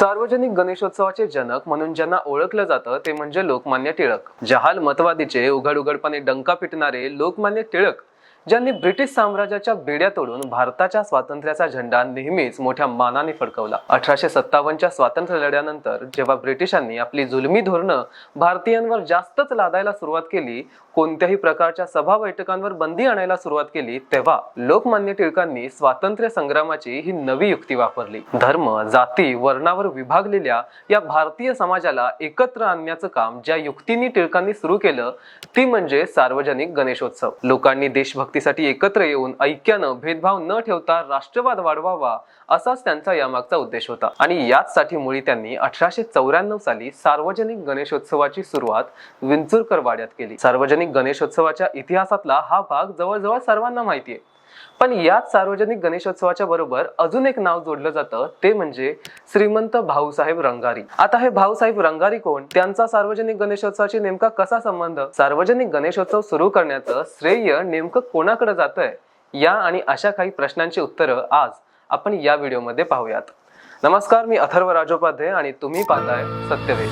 सार्वजनिक गणेशोत्सवाचे जनक म्हणून ज्यांना ओळखलं जातं ते म्हणजे लोकमान्य टिळक. जहाल मतवादीचे उघड उघडपणे डंका पिटणारे लोकमान्य टिळक. ज्यांनी ब्रिटिश साम्राज्याच्या बेड्या तोडून भारताच्या स्वातंत्र्याचा झेंडा नेहमीच मोठ्या मानाने फडकवला. अठराशे सत्तावन्नच्या स्वातंत्र्य लढ्यानंतर जेव्हा ब्रिटिशांनी आपली जुलमी धोरणं भारतीयांवर जास्तच लादायला सुरुवात केली कोणत्याही प्रकारच्या सभा बैठकांवर बंदी आणायला सुरुवात केली तेव्हा लोकमान्य टिळकांनी स्वातंत्र्य संग्रामाची ही नवी युक्ती वापरली. धर्म जाती वर्णावर विभागलेल्या या भारतीय समाजाला एकत्र आणण्याचं काम ज्या युक्तींनी टिळकांनी सुरू केलं ती म्हणजे सार्वजनिक गणेशोत्सव. लोकांनी देशभक्ती देशभक्तीसाठी एकत्र येऊन ऐक्यानं भेदभाव न ठेवता राष्ट्रवाद वाढवावा असाच त्यांचा यामागचा उद्देश होता. आणि याचसाठी मुळी त्यांनी अठराशे चौऱ्याण्णव साली सार्वजनिक गणेशोत्सवाची सुरुवात विंचुरकर वाड्यात केली. सार्वजनिक गणेशोत्सवाच्या इतिहासातला हा भाग जवळजवळ सर्वांना माहिती आहे. पण याच सार्वजनिक गणेशोत्सवाच्या बरोबर अजून एक नाव जोडलं जातं ते म्हणजे श्रीमंत भाऊसाहेब रंगारी. आता हे भाऊसाहेब रंगारी कोण? त्यांचा सार्वजनिक गणेशोत्सवाशी नेमका कसा संबंध? सार्वजनिक गणेशोत्सव सुरू करण्याचं श्रेय नेमकं कोणाकडे जातंय? या आणि अशा काही प्रश्नांची उत्तरं आज आपण या व्हिडिओमध्ये पाहूयात. नमस्कार मी अथर्व राजोपाध्याय आणि तुम्ही पाहताय सत्यवेद.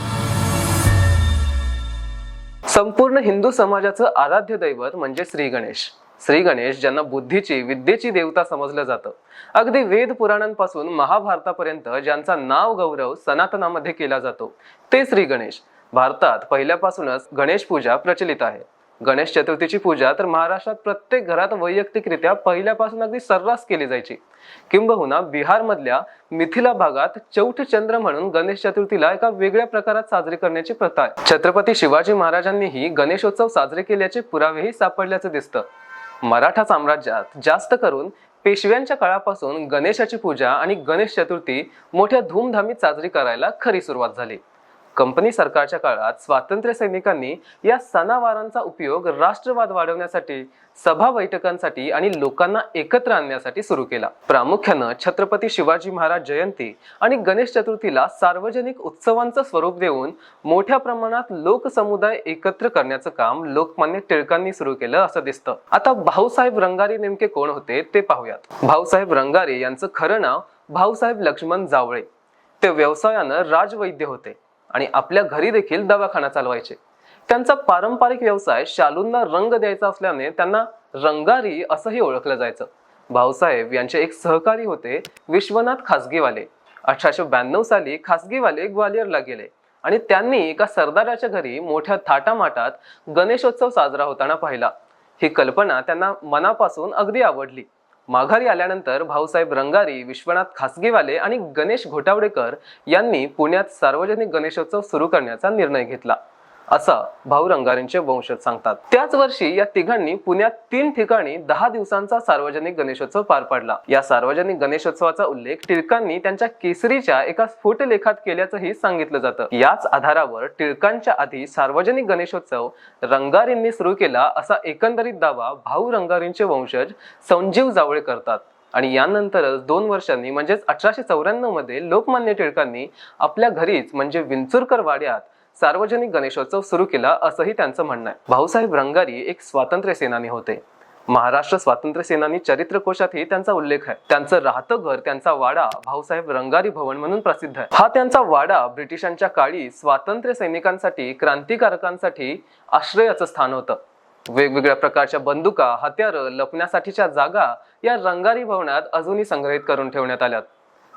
संपूर्ण हिंदू समाजाचं आराध्य दैवत म्हणजे श्री गणेश. श्री गणेश ज्यांना बुद्धीची विद्येची देवता समजलं जातं. अगदी वेद पुराणांपासून महाभारतापर्यंत ज्यांचा नाव गौरव सनातनामध्ये केला जातो ते श्री गणेश. भारतात पहिल्यापासूनच गणेश पूजा प्रचलित आहे. गणेश चतुर्थीची पूजा तर महाराष्ट्रात प्रत्येक घरात वैयक्तिकरित्या पहिल्यापासून अगदी सर्रास केली जायची. किंबहुना बिहारमधल्या मिथिला भागात चौठ चंद्र म्हणून गणेश चतुर्थीला एका वेगळ्या प्रकारात साजरी करण्याची प्रथा आहे. छत्रपती शिवाजी महाराजांनीही गणेशोत्सव साजरे केल्याचे पुरावेही सापडल्याचं दिसतं. मराठा साम्राज्यात जास्त करून पेशव्यांच्या काळापासून गणेशाची पूजा आणि गणेश चतुर्थी मोठ्या धूमधामीत साजरी करायला खरी सुरुवात झाली. कंपनी सरकारच्या काळात स्वातंत्र्य सैनिकांनी या सणावारांचा उपयोग राष्ट्रवाद वाढवण्यासाठी सभा बैठकांसाठी आणि लोकांना एकत्र आणण्यासाठी सुरू केला. प्रामुख्यानं छत्रपती शिवाजी महाराज जयंती आणि गणेश चतुर्थीला सार्वजनिक उत्सवांचं स्वरूप देऊन मोठ्या प्रमाणात लोकसमुदाय एकत्र करण्याचं काम लोकमान्य टिळकांनी सुरू केलं असं दिसतं. आता भाऊसाहेब रंगारी नेमके कोण होते ते पाहूयात. भाऊसाहेब रंगारी यांचं खरं नाव भाऊसाहेब लक्ष्मण जावळे. ते व्यवसायानं राजवैद्य होते. आणि आपल्या घरी देखील दवाखाना चालवायचे. त्यांचा पारंपरिक व्यवसाय शालूंना रंग द्यायचा असल्याने त्यांना रंगारी असंही ओळखलं जायचं. भाऊसाहेब यांचे एक सहकारी होते विश्वनाथ खासगीवाले. अठराशे ब्याण्णव साली खासगीवाले ग्वालियरला गेले आणि त्यांनी एका सरदाराच्या घरी मोठ्या थाटामाटात गणेशोत्सव साजरा होताना पाहिला. ही कल्पना त्यांना मनापासून अगदी आवडली. माघारी आल्यानंतर भाऊसाहेब रंगारी विश्वनाथ खासगीवाले आणि गणेश घोटावडेकर यांनी पुण्यात सार्वजनिक गणेशोत्सव सुरू करण्याचा निर्णय घेतला. असं भाऊ रंगारींचे वंशज सांगतात. त्याच वर्षी या तिघांनी पुण्यात तीन ठिकाणी दहा दिवसांचा सार्वजनिक गणेशोत्सव पार पाडला. या सार्वजनिक गणेशोत्सवाचा उल्लेख टिळकांनी त्यांच्या केसरीच्या एका स्फोटलेखात केल्याचंही सांगितलं जातं. याच आधारावर टिळकांच्या आधी सार्वजनिक गणेशोत्सव रंगारींनी सुरू केला असा एकंदरीत दावा भाऊ रंगारींचे वंशज संजीव जावळे करतात. आणि यानंतरच दोन वर्षांनी म्हणजेच अठराशे चौऱ्याण्णवमध्ये लोकमान्य टिळकांनी आपल्या घरीच म्हणजे विंचुरकर वाड्यात सार्वजनिक गणेशोत्सव सुरू केला असंही त्यांचं म्हणणं आहे. भाऊसाहेब रंगारी एक स्वातंत्र्य सेनानी होते. महाराष्ट्र स्वातंत्र्य सेनानी चरित्रकोशातही त्यांचा उल्लेख आहे. त्यांचं राहतं घर त्यांचा वाडा भाऊसाहेब रंगारी भवन म्हणून प्रसिद्ध आहे. हा त्यांचा वाडा ब्रिटिशांच्या काळी स्वातंत्र्य सैनिकांसाठी क्रांतिकारकांसाठी आश्रयाचं स्थान होतं. वेगवेगळ्या प्रकारच्या बंदुका हत्यारं लपण्यासाठीच्या जागा या रंगारी भवनात अजूनही संग्रहित करून ठेवण्यात आल्यात.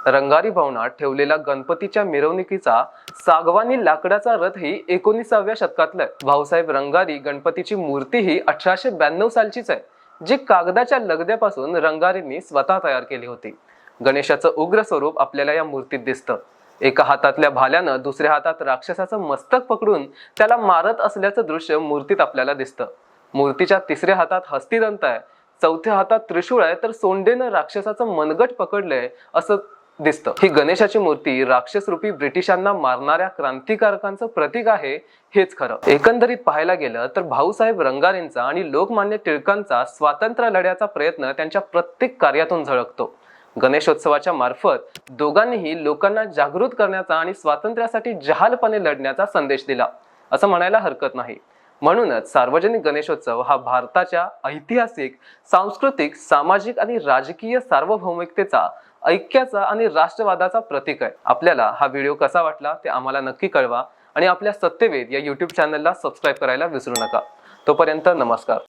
रंगारी भवनात ठेवलेला गणपतीच्या मिरवणुकीचा सागवानी लाकडाचा रथ ही एकोणीसाव्या शतकातला आहे. भाऊसाहेब रंगारी गणपतीची मूर्ती ही अठराशे ब्याण्णव सालचीच आहे जी कागदाच्या लगद्यापासून रंगारींनी स्वतः तयार केली होती. गणेशाचं उग्र स्वरूप आपल्याला या मूर्तीत दिसतं. एका हातातल्या भाल्यानं दुसऱ्या हातात राक्षसाचं मस्तक पकडून त्याला मारत असल्याचं दृश्य मूर्तीत आपल्याला दिसतं. मूर्तीच्या तिसऱ्या हातात हस्तिदंत आहे चौथ्या हातात त्रिशूळ आहे तर सोंडेनं राक्षसाचं मनगट पकडलंय असं दिसतं. ही गणेशाची मूर्ती राक्षसरूपी ब्रिटिशांना मारणाऱ्या क्रांतिकारकांचं प्रतीक आहे हेच खरं. एकंदरीत पाहायला गेलं तर भाऊसाहेब रंगारींचा आणि लोकमान्य टिळकांचा स्वातंत्र्य लढ्याचा प्रयत्न त्यांच्या प्रत्येक कार्यातून झळकतो. गणेशोत्सवाच्या मार्फत दोघांनीही लोकांना जागृत करण्याचा आणि स्वातंत्र्यासाठी जहालपणे लढण्याचा संदेश दिला. असं म्हणायला हरकत नाही. म्हणूनच सार्वजनिक गणेशोत्सव हा भारताच्या ऐतिहासिक सांस्कृतिक सामाजिक आणि राजकीय सार्वभौमिकतेचा ऐक्याचा आणि राष्ट्रवादाचा प्रतीक आहे. आपल्याला हा व्हिडिओ कसा वाटला ते आम्हाला नक्की कळवा आणि आपल्या सत्यवेद या युट्यूब चॅनलला सबस्क्राईब करायला विसरू नका. तोपर्यंत नमस्कार.